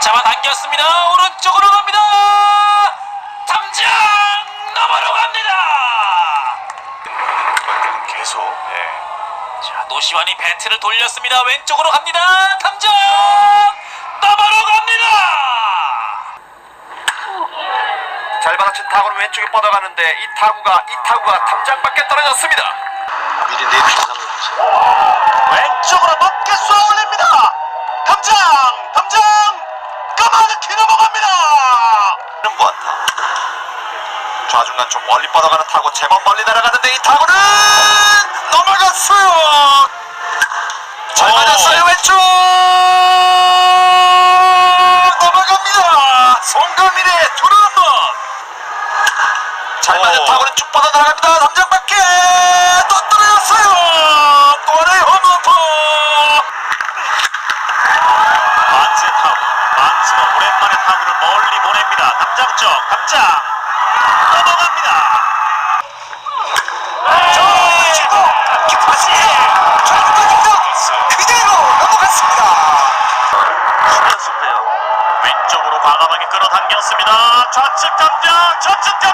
잡아당겼습니다. 오른쪽으로 갑니다. 탐장 넘어로 갑니다. 계속 예. 자, 노시환이 배트를 돌렸습니다. 왼쪽으로 갑니다. 탐정 넘어로 갑니다. 잘 받아친 타구는 왼쪽에 뻗어가는데 이 타구가 이 타구가 탐장 밖에 떨어졌습니다. 미리 네 내주신 상황이죠. 왼쪽으로 높게 쏘아 올립니다. 탐장 탐장 까마득히 넘어갑니다. 는 보았다. 좌중간 좀 멀리 뻗어가는 타구 제법 멀리 날아가는데 이 타구는 넘어갔어요. 잘 오. 맞았어요 왼쪽 넘어갑니다. 송가민의 투런 번. 잘 맞은 오. 타구는 쭉 뻗어 나갑니다. 담장 밖에 또 떨어졌어요. 또 하나의 홈런포. 만세 타구 만수가 오랜만에 타구를 멀리 보냅니다 담장 쪽 담장 넘어갑니다 저 주고 기파시 좌중간입니다. 그대로 넘어갔습니다. 수비수 플레이어 왼쪽으로 과감하게 끌어당겼습니다. 좌측 담장 좌측 담장